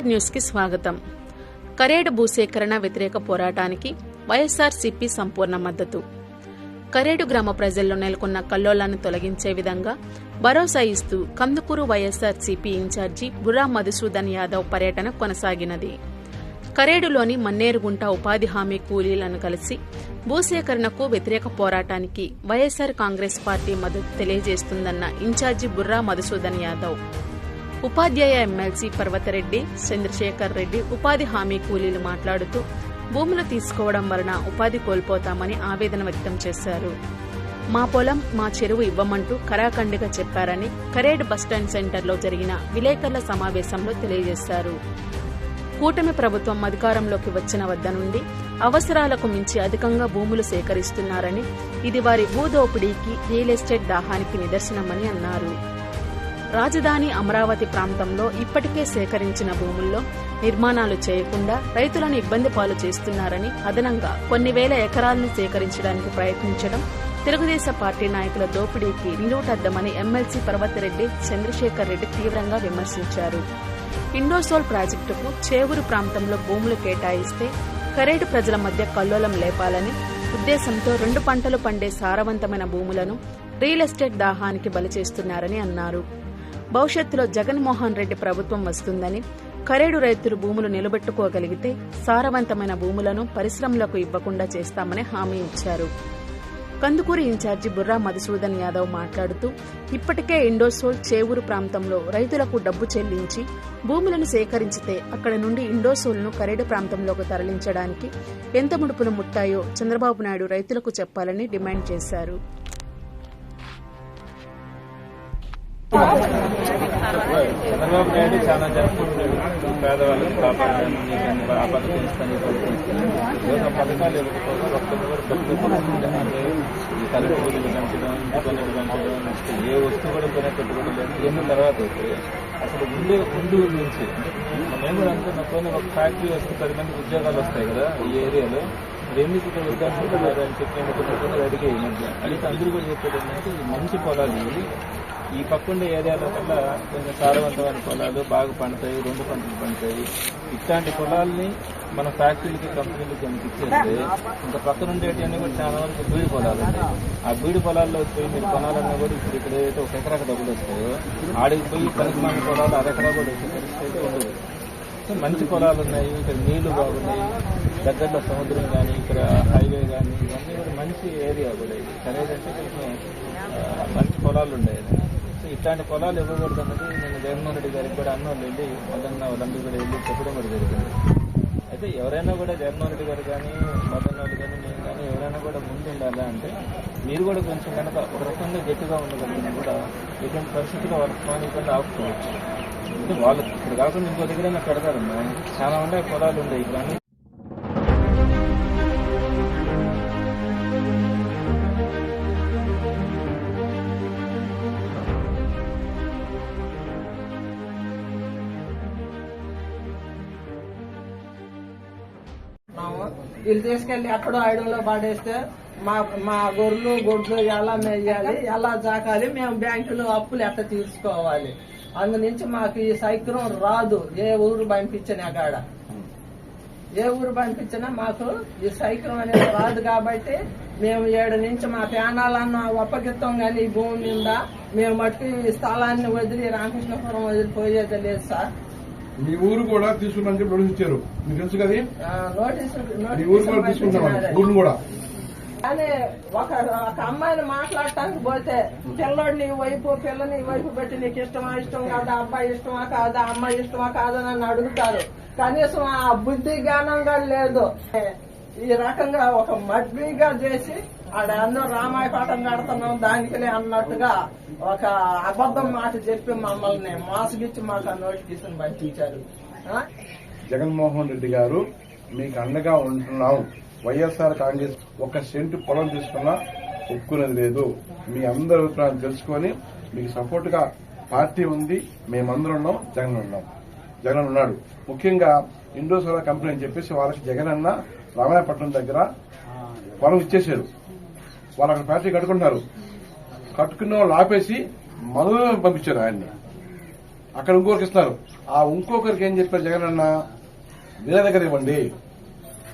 PR న్యూస్కి స్వాగతం. కరేడు భూసేకరణ వ్యతిరేక పోరాటానికి వైఎస్ఆర్సీపీ సంపూర్ణ మద్దతు. కరేడు గ్రామ ప్రజల్లో నెలకొన్న కల్లోలాన్ని తొలగించే విధంగా భరోసా ఇస్తూ కందుకూరు వైఎస్ఆర్సీపీ ఇన్ఛార్జి బుర్రా మధుసూదన్ యాదవ్ పర్యటన కొనసాగినది. కరేడులోని మన్నేరుగుంట ఉపాధి హామీ కూలీలను కలిసి భూసేకరణకు వ్యతిరేక పోరాటానికి వైఎస్ఆర్ కాంగ్రెస్ పార్టీ మద్దతు తెలియజేస్తుందన్న ఇన్ఛార్జి బుర్రా మధుసూదన్ యాదవ్. ఉపాధ్యాయ ఎమ్మెల్సీ పర్వతరెడ్డి చంద్రశేఖర్ రెడ్డి ఉపాధి హామీ కూలీలు మాట్లాడుతూ భూములు తీసుకోవడం వలన ఉపాధి కోల్పోతామని ఆవేదన వ్యక్తం చేశారు. మా పొలం మా చెరువు ఇవ్వమంటూ కరాఖండిగా చెప్పారని కరేడ్ బస్టాండ్ సెంటర్లో జరిగిన విలేకరుల సమావేశంలో తెలియజేశారు. కూటమి ప్రభుత్వం అధికారంలోకి వచ్చిన వద్ద నుండి అవసరాలకు మించి అధికంగా భూములు సేకరిస్తున్నారని ఇది వారి భూదోపిడీకి రియల్ ఎస్టేట్ దాహానికి నిదర్శనమని అన్నారు. రాజధాని అమరావతి ప్రాంతంలో ఇప్పటికే సేకరించిన భూముల్లో నిర్మాణాలు చేయకుండా రైతులను ఇబ్బంది పాలు చేస్తున్నారని అదనంగా కొన్ని వేల ఎకరాలను సేకరించడానికి ప్రయత్నించడం తెలుగుదేశం పార్టీ నాయకుల దోపిడీకి నిలువుటద్దమని ఎమ్మెల్సీ పర్వతరెడ్డి చంద్రశేఖర్ రెడ్డి తీవ్రంగా విమర్శించారు. ఇండోసోల్ ప్రాజెక్టుకు చేవూరు ప్రాంతంలో భూములు కేటాయిస్తే కరేడు ప్రజల మధ్య కల్లోలం లేపాలని ఉద్దేశంతో రెండు పంటలు పండే సారవంతమైన భూములను రియల్ ఎస్టేట్ దాహానికి బలి చేస్తున్నారని అన్నారు. భవిష్యత్తులో జగన్మోహన్ రెడ్డి ప్రభుత్వం వస్తుందని కరేడు రైతులు భూములు నిలబెట్టుకోగలిగితే సారవంతమైన భూములను పరిశ్రమలకు ఇవ్వకుండా చేస్తామని హామీ ఇచ్చారు. కందుకూరి ఇన్ఛార్జి బుర్రా మధుసూదన్ యాదవ్ మాట్లాడుతూ ఇప్పటికే ఇండోసోల్ చేవూరు ప్రాంతంలో రైతులకు డబ్బు చెల్లించి భూములను సేకరించితే అక్కడ నుండి ఇండోసోల్ను కరేడు ప్రాంతంలోకి తరలించడానికి ఎంత ముడుపులు ముట్టాయో చంద్రబాబు నాయుడు రైతులకు చెప్పాలని డిమాండ్ చేశారు. చంద్రబాబు నాయుడు చాలా జరుపుకుంటున్నాడు పేదవాళ్ళని కాపాడాలని నీకు ఆ పథకం ఇస్తాను ఏదో పథకాలు ఇవ్వకపోతే ఒక్కరు కూడా బతికే ఈ కరెంటు పెంచడం ఇంటి పెంచడం నెక్స్ట్ ఏ వస్తువు కూడా కొనేటట్టు కూడా లేదు. ఎన్న తర్వాత అయితే అసలు ఉండే ముందు నుంచి మేము కూడా అనుకున్న ఒక ఫ్యాక్టరీ వస్తే పది మందికి ఉద్యోగాలు వస్తాయి కదా ఈ ఏరియాలో. ఎందుకు ఇక్కడ ఉద్యోగాలు అని చెప్పి అడిగే ఈ మధ్య. అయితే అందరూ కూడా చెప్పేది ఏంటంటే మంచి పొలాలు ఈ పక్కుండే ఏరియాలో కల్లా కొంచెం సారవంతమైన పొలాలు బాగా పండుతాయి రెండు పంటలు పండుతాయి. ఇట్లాంటి పొలాల్ని మన ఫ్యాక్టరీలకి కంపెనీలకి కనుక ఇచ్చేస్తే ఇంకా పక్కన ఉండేటివన్నీ కూడా చాలా వరకు బీడి పొలాలు ఉన్నాయి ఆ బీడి పొలాల్లో పోయి మీరు కొనాలన్నా కూడా ఇప్పుడు ఇక్కడ ఏదైతే ఒక ఎకరాకు డబ్బులు వస్తాయో. ఆడికి పోయి పనికిమాల పొలాలు అరెకరా కూడా వచ్చే పరిస్థితి అయితే ఉండదు. సో మంచి పొలాలు ఉన్నాయి ఇక్కడ నీళ్ళు బాగున్నాయి దగ్గరలో సముద్రం కానీ ఇక్కడ హైవే కానీ ఇవన్నీ కూడా మంచి ఏరియా కూడా ఇది. సరేదంటే కొంచెం మంచి పొలాలు ఉండేది సో ఇట్లాంటి పొలాలు ఇవ్వకూడదు అన్నది నేను జగన్మోహన్ రెడ్డి గారికి కూడా అన్నోళ్ళు వెళ్ళి మదన్న వాళ్ళందరూ కూడా వెళ్ళి చెప్పడం కూడా జరిగింది. అయితే ఎవరైనా కూడా జగన్మోహన్ రెడ్డి గారు కానీ మదన్న వాళ్ళు కానీ నేను కానీ ఎవరైనా కూడా ముందు ఉండాలా అంటే మీరు కూడా కొంచెం కనుక ఒక రకంగా గట్టిగా ఉండగలిగినా కూడా ఇటువంటి పరిస్థితిలో వాళ్ళ స్థానికంగా ఆపుకోవచ్చు అంటే వాళ్ళు ఇక్కడ కాకుండా ఇంకో దగ్గర పెడతారమ్మా. చాలా ఉన్నాయి పొలాలు ఉన్నాయి. కానీ వీళ్ళు తీసుకెళ్ళి ఎక్కడో ఐడల్లో పాడేస్తే మా మా గొర్రెలు గొడ్లు ఎలా మేయాలి ఎలా జాకాలి మేము బ్యాంకులో అప్పులు ఎట్లా తీసుకోవాలి అందు నుంచి మాకు ఈ సైక్రం రాదు. ఏ ఊరు పంపించినా కాడ. ఏ ఊరు పంపించినా మాకు ఈ సైక్రం అనేది రాదు కాబట్టి మేము ఏడు నుంచి మా ప్యానాలన్న ఒప్పగిత్తం కానీ ఈ భూమి మీద మేము మట్టుకు ఈ స్థలాన్ని వదిలి రామకృష్ణపురం వదిలిపోయేది లేదు సార్. మీ ఊరు కూడా తీసుకున్నాను చెప్పి నోటీస్ ఇచ్చారు. మీకు తెలుసు కదా మీ ఊరు కూడా నోటీసు తీసుకుంటామని పంపించినారు. ఊరు కూడా. కానీ ఒక ఒక అమ్మాయిని మాట్లాడటానికి పోతే పిల్లోడిని వైపు పిల్లని వైపు పెట్టి నీకు ఇష్టమా ఇష్టం కాదా అబ్బాయి ఇష్టమా కాదా అమ్మాయి ఇష్టమా కాదా అని అడుగుతారు. కనీసం ఆ బుద్ధి జ్ఞానంగా లేదు. ఈ రకంగా ఒక మడ్విగా చేసి ఆడన్నో రామాయ పాఠం కడుతున్నాం దానికిలే అన్నట్టుగా ఒక అబద్ధం మాట చెప్పి మమ్మల్ని మోసగిచ్చి మాకు ఆ నోటిఫికేషన్ పంపించారు. జగన్మోహన్ రెడ్డి గారు మీకు అండగా ఉంటున్నాం వైఎస్ఆర్ కాంగ్రెస్ ఒక సెంటు పొలం తీసుకున్నా ఒప్పుకునేది లేదు. మీ అందరి అభిప్రాయం తెలుసుకొని మీకు సపోర్ట్గా పార్టీ ఉంది. మేమందరం ఉన్నాం జగన్ ఉన్నాం. జగన్ ఉన్నాడు. ముఖ్యంగా ఇండోసోలా కంపెనీ అని చెప్పేసి వాళ్ళకి జగన్ అన్న రామాయపట్నం దగ్గర పొలం ఇచ్చేశారు. వాళ్ళు అక్కడ ఫ్యాక్టరీ కట్టుకుంటున్నారు. కట్టుకున్న వాళ్ళు ఆపేసి మనమే పంపించారు ఆయన్ని. అక్కడ ఇంకొకరికి ఇస్తున్నారు. ఆ ఇంకొకరికి ఏం చెప్పారు జగన్ అన్న? వేరే దగ్గర ఇవ్వండి.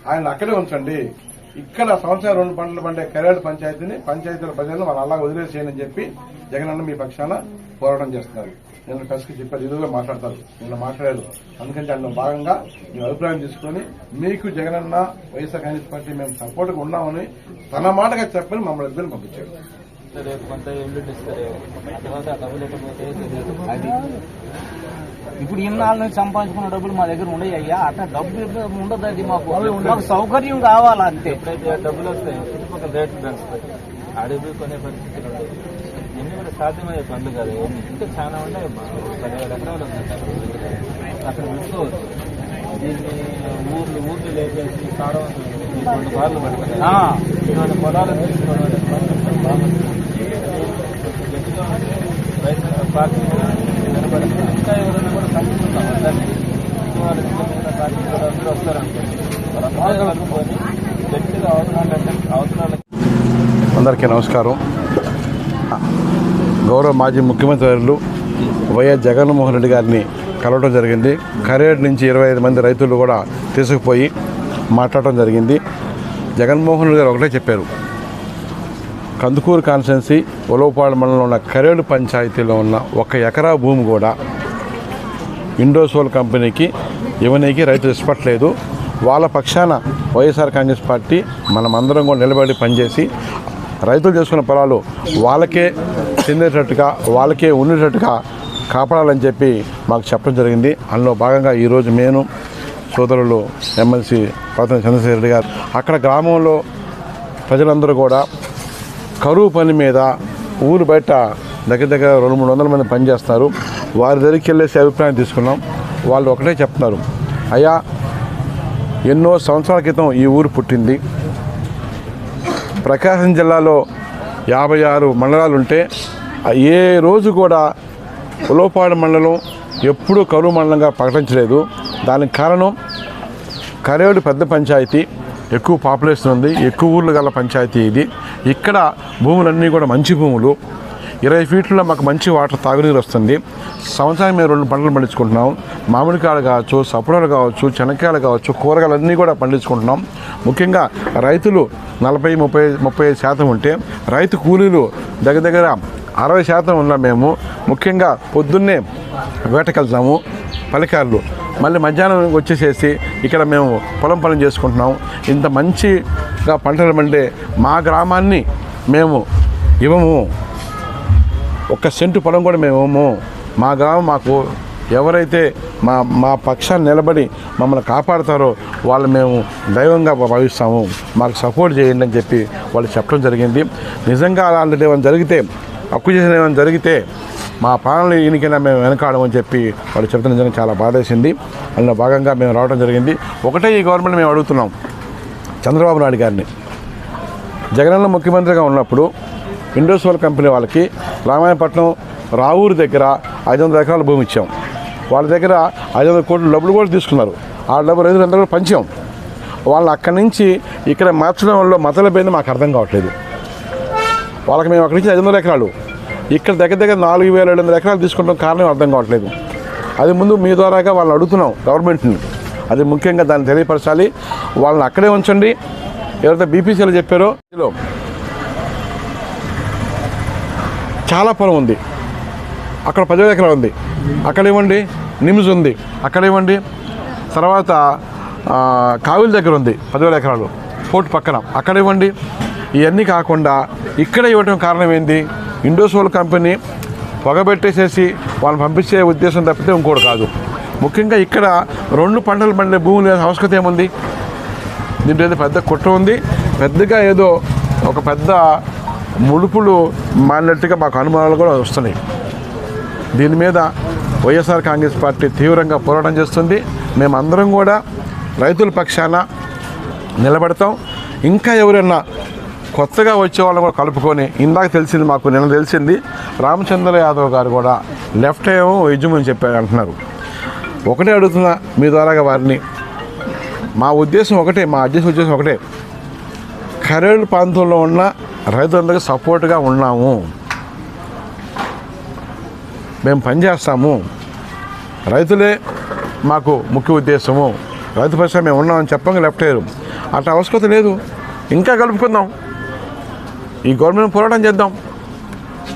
ఆయన అక్కడే ఉంచండి. ఇక్కడ సంవత్సరం రెండు పంటలు పండే కరేడు పంచాయతీని పంచాయతీల ప్రజలను వాళ్ళు అలా వదిలేసేయని చెప్పి జగన్ అన్న మీ పక్షాన పోరాటం చేస్తున్నారు. నేను ప్రెస్కి చెప్పారు ఇదిగా మాట్లాడతారు నిన్న మాట్లాడారు. అందుకని దాంట్లో భాగంగా మీ అభిప్రాయం తీసుకొని మీకు జగనన్న వైఎస్ఆర్ కాంగ్రెస్ పార్టీ మేము సపోర్ట్గా ఉన్నామని తన మాటగా చెప్పని మమ్మల్ని ఇద్దరు పంపించారు. రేపు కొంత ఇల్లు ఇస్తారు? తర్వాత ఆ డబ్బులు అది. ఇప్పుడు ఇన్నాళ్ళ నుంచి సంపాదించుకున్న డబ్బులు మా దగ్గర ఉండయి అయ్యా. అట్లా డబ్బు ఉండదు అది మాకు. మాకు సౌకర్యం కావాలా అంతే ఎప్పుడైతే ఆ డబ్బులు వస్తాయి చుట్టుపక్కల రేట్లు పెంచుతాయి. అడవి కొనే పరిస్థితులు ఉంటాయి కూడా సాధ్యమయ్యే పనులు కాదు. ఇంకా చాలా ఉన్నాయి. మా పదివేల ఎకరాలు ఉన్నాయి. అక్కడ విసుకోవచ్చు దీన్ని ఊర్లు ఊర్లు లేపేసి సారవంతం రెండు బార్లు పడుతున్నాయి ఇటువంటి పొలాలు తీసుకోవడం గట్టిగా ఉంది పార్టీ నిలబడి ఇంకా ఎవరైనా కూడా సంస్కృతం అందరినీ. వాళ్ళు చిన్న పార్టీ కూడా అందరూ వస్తారనుకోండి వాళ్ళందరూ కలుపుకొని గట్టిగా అవసరాలు అవసరాలు అందరికీ నమస్కారం. గౌరవ మాజీ ముఖ్యమంత్రి వర్యులు వైఎస్ జగన్మోహన్ రెడ్డి గారిని కలవడం జరిగింది. కరేడ్ నుంచి ఇరవై ఐదు మంది రైతులు కూడా తీసుకుపోయి మాట్లాడటం జరిగింది. జగన్మోహన్ రెడ్డి గారు ఒకటే చెప్పారు. కందుకూరు కాన్స్టెన్సీ ఉలవపాడు మండలంలో ఉన్న కరేడు పంచాయతీలో ఉన్న ఒక ఎకరా భూమి కూడా ఇండోసోల్ కంపెనీకి ఇవ్వనీకి రైతులు ఇష్టపట్లేదు వాళ్ళ పక్షాన వైఎస్ఆర్ కాంగ్రెస్ పార్టీ మనమందరం కూడా నిలబడి పనిచేసి రైతులు చేసుకున్న పొలాలు వాళ్ళకే చెందేటట్టుగా వాళ్ళకే ఉండేటట్టుగా కాపాడాలని చెప్పి మాకు చెప్పడం జరిగింది. అందులో భాగంగా ఈరోజు నేను సోదరులు ఎమ్మెల్సీ ప్రధాని చంద్రశేఖర్ రెడ్డి గారు అక్కడ గ్రామంలో ప్రజలందరూ కూడా కరువు పని మీద ఊరు బయట దగ్గర దగ్గర రెండు మూడు వందల మంది పనిచేస్తున్నారు వారి దగ్గరికి వెళ్ళేసి అభిప్రాయం తీసుకున్నాం. వాళ్ళు ఒకటే చెప్తున్నారు. అయ్యా ఎన్నో సంవత్సరాల క్రితం ఈ ఊరు పుట్టింది. ప్రకాశం జిల్లాలో యాభై ఆరు మండలాలు ఉంటే ఏ రోజు కూడా ఉలవపాడు మండలం ఎప్పుడూ కరువు మండలంగా ప్రకటించలేదు. దానికి కారణం కరేడు పెద్ద పంచాయతీ. ఎక్కువ పాపులేషన్ ఉంది. ఎక్కువ ఊర్లు గల పంచాయతీ ఇది. ఇక్కడ భూములన్నీ కూడా మంచి భూములు. ఇరవై ఫీట్లలో మాకు మంచి వాటర్ తాగునీరు వస్తుంది. సంవత్సరానికి మేము రెండు పంటలు పండించుకుంటున్నాం. మామిడికాయలు కావచ్చు సపోటాలు కావచ్చు చెనక్కాయలు కావచ్చు కూరగాయలు అన్నీ కూడా పండించుకుంటున్నాం. ముఖ్యంగా రైతులు నలభై ముప్పై ముప్పై ఐదు శాతం ఉంటే రైతు కూలీలు దగ్గర దగ్గర అరవై శాతం ఉన్నాం మేము ముఖ్యంగా పొద్దున్నే వేటకెళ్తాము పలికారులు మళ్ళీ మధ్యాహ్నం వచ్చేసేసి ఇక్కడ మేము పొలం పని చేసుకుంటున్నాం ఇంత మంచిగా పంటలు పండే మా గ్రామాన్ని మేము ఇవ్వము. ఒక్క సెంటు పొలం కూడా మేము ఇవ్వము. మా గ్రామం మాకు ఎవరైతే మా మా పక్షాన్ని నిలబడి మమ్మల్ని కాపాడుతారో వాళ్ళు మేము దైవంగా భావిస్తాము. మాకు సపోర్ట్ చేయండి అని చెప్పి వాళ్ళు చెప్పడం జరిగింది. నిజంగా అలాంటిది ఏమైనా జరిగితే అక్కు ఏమైనా జరిగితే మా ప్రాణాలు ఈయనకైనా మేము వెనకాడమని చెప్పి వాళ్ళు చెప్తున్న నిజంగా చాలా బాధేసింది. అందులో భాగంగా మేము రావడం జరిగింది. ఒకటే ఈ గవర్నమెంట్ మేము అడుగుతున్నాం చంద్రబాబు నాయుడు గారిని. జగనన్న ముఖ్యమంత్రిగా ఉన్నప్పుడు ఇండోసోల్ కంపెనీ వాళ్ళకి రామాయణపట్నం రావూరు దగ్గర ఐదు వందల ఎకరాల భూమి ఇచ్చాం. వాళ్ళ దగ్గర ఐదు వందల కోట్ల డబ్బులు కూడా తీసుకున్నారు. ఆ డబ్బు రైతులందరూ కూడా పంచాం. వాళ్ళు అక్కడి నుంచి ఇక్కడ మార్చడం వల్ల మతల పేరు మాకు అర్థం కావట్లేదు. వాళ్ళకి మేము అక్కడి నుంచి ఐదు వందల ఎకరాలు. ఇక్కడ దగ్గర దగ్గర నాలుగు వేల ఏడు వందల ఎకరాలు తీసుకుంటాం కారణం అర్థం కావట్లేదు. అది ముందు మీ ద్వారాగా వాళ్ళని అడుగుతున్నాం గవర్నమెంట్ని. అది ముఖ్యంగా దాన్ని తెలియపరచాలి. వాళ్ళని అక్కడే ఉంచండి. ఎవరైతే బీపీసీలు చెప్పారో ఇందులో చాలా పొలం ఉంది. అక్కడ పదివేల ఎకరాలు ఉంది. అక్కడ ఇవ్వండి నిమ్స్ ఉంది. అక్కడ ఇవ్వండి తర్వాత కావిల దగ్గర ఉంది పదివేల ఎకరాలు. ఫోర్ట్ పక్కన. అక్కడ ఇవ్వండి ఇవన్నీ కాకుండా ఇక్కడ ఇవ్వడం కారణం ఏంది ఇండోసోల్ కంపెనీ పొగబెట్టేసేసి వాళ్ళని పంపించే ఉద్దేశం తప్పితే ఇంకోటి కాదు. ముఖ్యంగా ఇక్కడ రెండు పంటలు పండే భూములు సంస్కృతి ఏముంది? దీంట్లో ఏదో పెద్ద కుట్ర ఉంది. పెద్దగా ఏదో ఒక పెద్ద ముడుపులు మారినట్టుగా మాకు అనుమానాలు కూడా వస్తున్నాయి. దీని మీద వైఎస్ఆర్ కాంగ్రెస్ పార్టీ తీవ్రంగా పోరాటం చేస్తుంది. మేమందరం కూడా రైతుల పక్షాన నిలబడతాం. ఇంకా ఎవరైనా కొత్తగా వచ్చే వాళ్ళని కూడా కలుపుకొని ఇందాక తెలిసింది మాకు నిన్న తెలిసింది. రామచంద్ర యాదవ్ గారు కూడా లెఫ్ట్ ఏమో యజమని చెప్పారు అంటున్నారు. ఒకటే అడుగుతున్నా మీ ద్వారాగా వారిని. మా ఉద్దేశం ఒకటే మా అధ్యక్ష ఉద్దేశం ఒకటే. కరేడు ప్రాంతంలో ఉన్న రైతులందరికీ సపోర్ట్గా ఉన్నాము. మేము పనిచేస్తాము రైతులే మాకు ముఖ్య ఉద్దేశము. రైతు పరిశ్రమ మేము ఉన్నామని చెప్పంగా లెఫ్ట్ అయ్యారు. అట్లా అవసరత లేదు. ఇంకా కలుపుకుందాం. ఈ గవర్నమెంట్ పోరాటం చేద్దాం.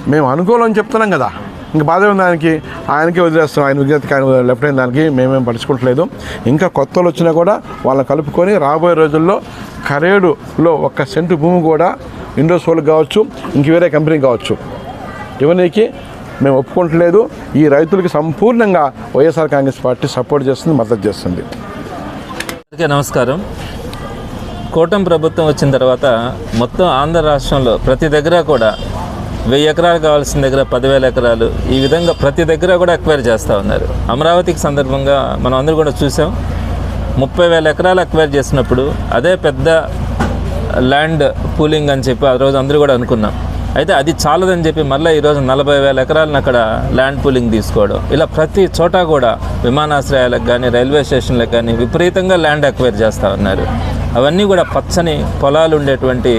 మేము అనుకూలం అని చెప్తున్నాం కదా. ఇంకా బాధ ఉంది దానికి ఆయనకే వదిలేస్తాం. ఆయన విజ్ఞతకి ఆయన లెఫ్ట్ అయిన దానికి మేమేం పడుచుకోవట్లేదు ఇంకా కొత్త వాళ్ళు వచ్చినా కూడా వాళ్ళని కలుపుకొని రాబోయే రోజుల్లో కరేడులో ఒక్క సెంటు భూమి కూడా ఇండోసోల్ కావచ్చు ఇంక వేరే కంపెనీ కావచ్చు. ఇవన్నీకి మేము ఒప్పుకోవట్లేదు. ఈ రైతులకి సంపూర్ణంగా వైఎస్ఆర్ కాంగ్రెస్ పార్టీ సపోర్ట్ చేస్తుంది మద్దతు చేస్తుంది. నమస్కారం. కూటమి ప్రభుత్వం వచ్చిన తర్వాత మొత్తం ఆంధ్ర రాష్ట్రంలో ప్రతి దగ్గర కూడా వెయ్యి ఎకరాలు కావాల్సిన దగ్గర పదివేల ఎకరాలు ఈ విధంగా ప్రతి దగ్గర కూడా అక్వైర్ చేస్తూ ఉన్నారు. అమరావతికి సందర్భంగా మనం అందరూ కూడా చూసాం. ముప్పై వేల ఎకరాలు అక్వైర్ చేసినప్పుడు అదే పెద్ద ల్యాండ్ పూలింగ్ అని చెప్పి ఆ రోజు అందరూ కూడా అనుకున్నాం. అయితే అది చాలదని చెప్పి మళ్ళీ ఈరోజు నలభై వేల ఎకరాలను అక్కడ ల్యాండ్ పూలింగ్ తీసుకోవడం. ఇలా ప్రతి చోట కూడా విమానాశ్రయాలకు కానీ రైల్వే స్టేషన్లకు కానీ విపరీతంగా ల్యాండ్ అక్వైర్ చేస్తూ ఉన్నారు. అవన్నీ కూడా పచ్చని పొలాలు ఉండేటువంటి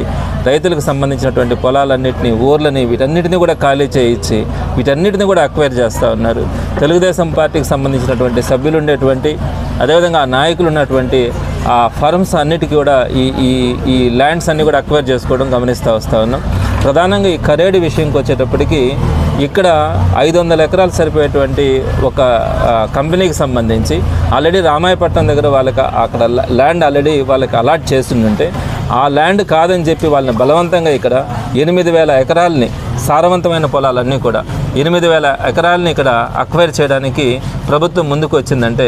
రైతులకు సంబంధించినటువంటి పొలాలన్నింటినీ ఊర్లని వీటన్నిటిని కూడా ఖాళీ చేయించి వీటన్నిటిని కూడా అక్వైర్ చేస్తూ ఉన్నారు. తెలుగుదేశం పార్టీకి సంబంధించినటువంటి సభ్యులు ఉండేటువంటి అదేవిధంగా ఆ నాయకులు ఉన్నటువంటి ఆ ఫర్మ్స్ అన్నిటికీ కూడా ఈ ఈ ఈ ల్యాండ్స్ అన్నీ కూడా అక్వైర్ చేసుకోవడం గమనిస్తూ వస్తూ ఉన్నాం. ప్రధానంగా ఈ కరేడు విషయంకి వచ్చేటప్పటికి ఇక్కడ ఐదు వందల ఎకరాలు సరిపోయేటువంటి ఒక కంపెనీకి సంబంధించి ఆల్రెడీ రామాయపట్నం దగ్గర వాళ్ళకి అక్కడ ల్యాండ్ ఆల్రెడీ వాళ్ళకి అలాట్ చేస్తుంటే ఆ ల్యాండ్ కాదని చెప్పి వాళ్ళని బలవంతంగా ఇక్కడ ఎనిమిది వేల ఎకరాలని సారవంతమైన పొలాలన్నీ కూడా ఎనిమిది వేల ఎకరాలని ఇక్కడ అక్వైర్ చేయడానికి ప్రభుత్వం ముందుకు వచ్చిందంటే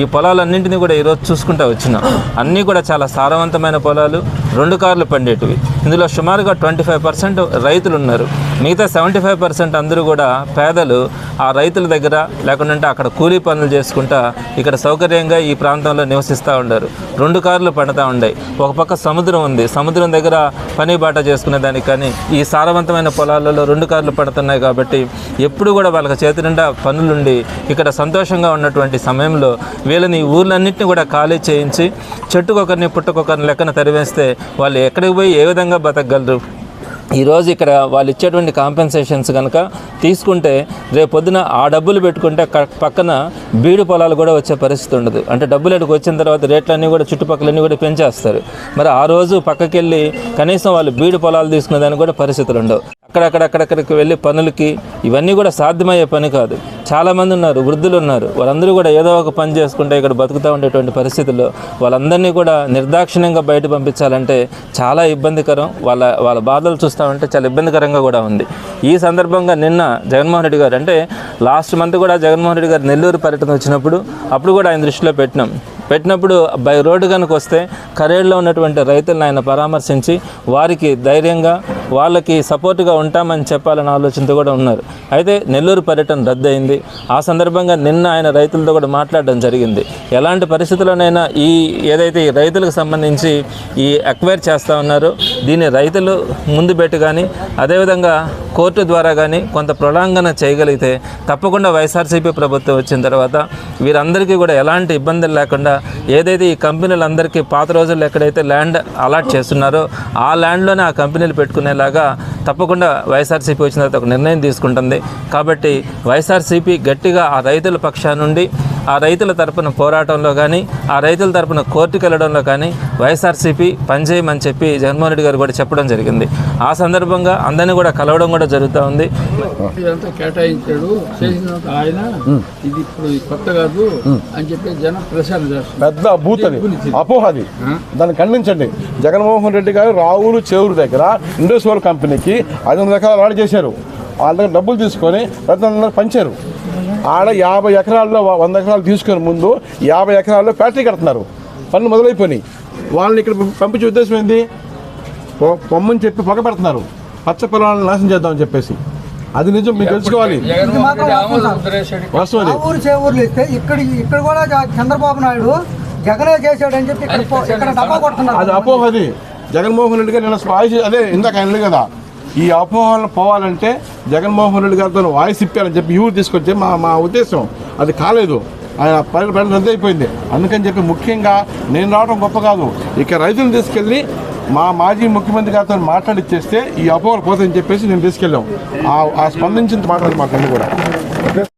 ఈ పొలాలన్నింటినీ కూడా ఈరోజు చూసుకుంటూ వచ్చినాం. అన్నీ కూడా చాలా సారవంతమైన పొలాలు రెండు కార్లు పండేటివి. ఇందులో సుమారుగా ట్వంటీ ఫైవ్ పర్సెంట్ రైతులు ఉన్నారు మిగతా సెవెంటీ ఫైవ్ పర్సెంట్ అందరూ కూడా పేదలు. ఆ రైతుల దగ్గర లేకుంటే అక్కడ కూలీ పనులు చేసుకుంటా ఇక్కడ సౌకర్యంగా ఈ ప్రాంతంలో నివసిస్తూ ఉన్నారు రెండు కార్లు పండుతూ ఉన్నాయి ఒక పక్క సముద్రం ఉంది. సముద్రం దగ్గర పని బాట చేసుకునే దానికి కానీ ఈ సారవంతమైన పొలాలలో రెండు కార్లు పడుతున్నాయి కాబట్టి ఎప్పుడు కూడా వాళ్ళకి చేతి నిండా పనులుండి ఇక్కడ సంతోషంగా ఉన్నటువంటి సమయంలో వీళ్ళని ఊర్లన్నింటినీ కూడా ఖాళీ చేయించి చెట్టుకొకరిని పుట్టకొకరిని లెక్కన తరివేస్తే వాళ్ళు ఎక్కడికి పోయి ఏ విధంగా బతకగలరు? ఈరోజు ఇక్కడ వాళ్ళు ఇచ్చేటువంటి కాంపెన్సేషన్స్ కనుక తీసుకుంటే రేపు పొద్దున ఆ డబ్బులు పెట్టుకుంటే క- పక్కన బీడు పొలాలు కూడా వచ్చే పరిస్థితి ఉండదు. అంటే డబ్బులు ఎక్కడికి వచ్చిన తర్వాత రేట్లన్నీ కూడా చుట్టుపక్కలన్నీ కూడా పెంచేస్తారు. మరి ఆ రోజు పక్కకెళ్ళి కనీసం వాళ్ళు బీడు పొలాలు తీసుకునే దానికి కూడా పరిస్థితులు ఉండవు. అక్కడక్కడక్కడక్కడికి వెళ్ళి పనులకి ఇవన్నీ కూడా సాధ్యమయ్యే పని కాదు. చాలామంది ఉన్నారు వృద్ధులు ఉన్నారు. వాళ్ళందరూ కూడా ఏదో ఒక పని చేసుకుంటే ఇక్కడ బతుకుతూ ఉండేటువంటి పరిస్థితుల్లో వాళ్ళందరినీ కూడా నిర్దాక్షిణ్యంగా బయట పంపించాలంటే చాలా ఇబ్బందికరం. వాళ్ళ వాళ్ళ బాధలు చూస్తామంటే చాలా ఇబ్బందికరంగా కూడా ఉంది. ఈ సందర్భంగా నిన్న జగన్మోహన్ రెడ్డి గారు అంటే లాస్ట్ మంత్ కూడా జగన్మోహన్ రెడ్డి గారు నెల్లూరు పర్యటన వచ్చినప్పుడు అప్పుడు కూడా ఆయన దృష్టిలో పెట్టినాం. పెట్టినప్పుడు బై రోడ్డు కనుక వస్తే కరేడులో ఉన్నటువంటి రైతులను ఆయన పరామర్శించి వారికి ధైర్యంగా వాళ్ళకి సపోర్ట్గా ఉంటామని చెప్పాలనే ఆలోచనతో కూడా ఉన్నారు. అయితే నెల్లూరు పర్యటన రద్దయింది. ఆ సందర్భంగా నిన్న ఆయన రైతులతో కూడా మాట్లాడడం జరిగింది. ఎలాంటి పరిస్థితుల్లోనైనా ఈ ఏదైతే ఈ రైతులకు సంబంధించి ఈ అక్వైర్ చేస్తూ ఉన్నారో దీన్ని రైతులు ముందు పెట్టి కానీ అదేవిధంగా కోర్టు ద్వారా కానీ కొంత ప్రొలాంగన చేయగలిగితే తప్పకుండా వైఎస్ఆర్సీపీ ప్రభుత్వం వచ్చిన తర్వాత వీరందరికీ కూడా ఎలాంటి ఇబ్బందులు లేకుండా ఏదైతే ఈ కంపెనీలందరికీ పాత రోజుల్లో ఎక్కడైతే ల్యాండ్ అలాట్ చేస్తున్నారో ఆ ల్యాండ్లోనే ఆ కంపెనీలు పెట్టుకునే ఉండేలాగా తప్పకుండా వైఎస్ఆర్సీపీ వచ్చిన తర్వాత ఒక నిర్ణయం తీసుకుంటుంది. కాబట్టి వైఎస్ఆర్సీపీ గట్టిగా ఆ రైతుల పక్షా నుండి ఆ రైతుల తరపున పోరాటంలో కానీ ఆ రైతుల తరపున కోర్టుకు వెళ్ళడంలో కానీ వైఎస్ఆర్సీపీ పనిచేయమని చెప్పి జగన్మోహన్ రెడ్డి గారు కూడా చెప్పడం జరిగింది. ఆ సందర్భంగా అందరినీ కూడా కలవడం కూడా జరుగుతూ ఉంది. ఇదంతా కేటాయించాడు. చేసిన తర్వాత ఆయన ఇది ఇప్పుడు ఇది కొత్త కాదు అని చెప్పి జనం ప్రచారం చేస్తున్నారు. పెద్ద అపోహ అది దాన్ని ఖండించండి. జగన్మోహన్ రెడ్డి గారు రావులు చేవురు దగ్గర ఇండస్ట్రియల్ కంపెనీకి ఐదు వందల ఎకరాలు ఆడ చేశారు. వాళ్ళ దగ్గర డబ్బులు తీసుకొని రైతులందరూ పంచారు. ఆడ యాభై ఎకరాల్లో వంద ఎకరాలు తీసుకొని ముందు యాభై ఎకరాల్లో ఫ్యాక్టరీ కడుతున్నారు. పనులు మొదలైపోయినాయి. వాళ్ళని ఇక్కడ పంపించే ఉద్దేశం ఏంది? పొమ్మని చెప్పి పొగ పెడుతున్నారు. పచ్చ పొలాలను నాశనం చేద్దామని చెప్పేసి. అది నిజం మీకు తెలుసుకోవాలి. వాస్తవం ఇక్కడ ఇక్కడ కూడా చంద్రబాబు నాయుడు జగనే చేశాడని చెప్పి అది కొడుతున్నారు. అపోహ అది. జగన్మోహన్ రెడ్డి గారు నిన్న వాయిస్ అదే ఇందాక ఆయన అన్నాడు కదా. ఈ అపోహలను పోవాలంటే జగన్మోహన్ రెడ్డి గారితో వాయిస్ ఇప్పారని చెప్పి యూరు తీసుకొచ్చి మా మా ఉద్దేశం. అది కాలేదు. ఆయన పర్యటన పర్యటన రద్దు అయిపోయింది. అందుకని చెప్పి ముఖ్యంగా నేను రావడం గొప్ప కాదు. ఇక రైతులను తీసుకెళ్ళి మా మాజీ ముఖ్యమంత్రి గారితో మాట్లాడిచ్చేస్తే ఈ అపోహలు పోతాయని చెప్పేసి నేను తీసుకెళ్ళాం. ఆ- ఆ స్పందించిన మాట్లాడి మాట్లాడి కూడా.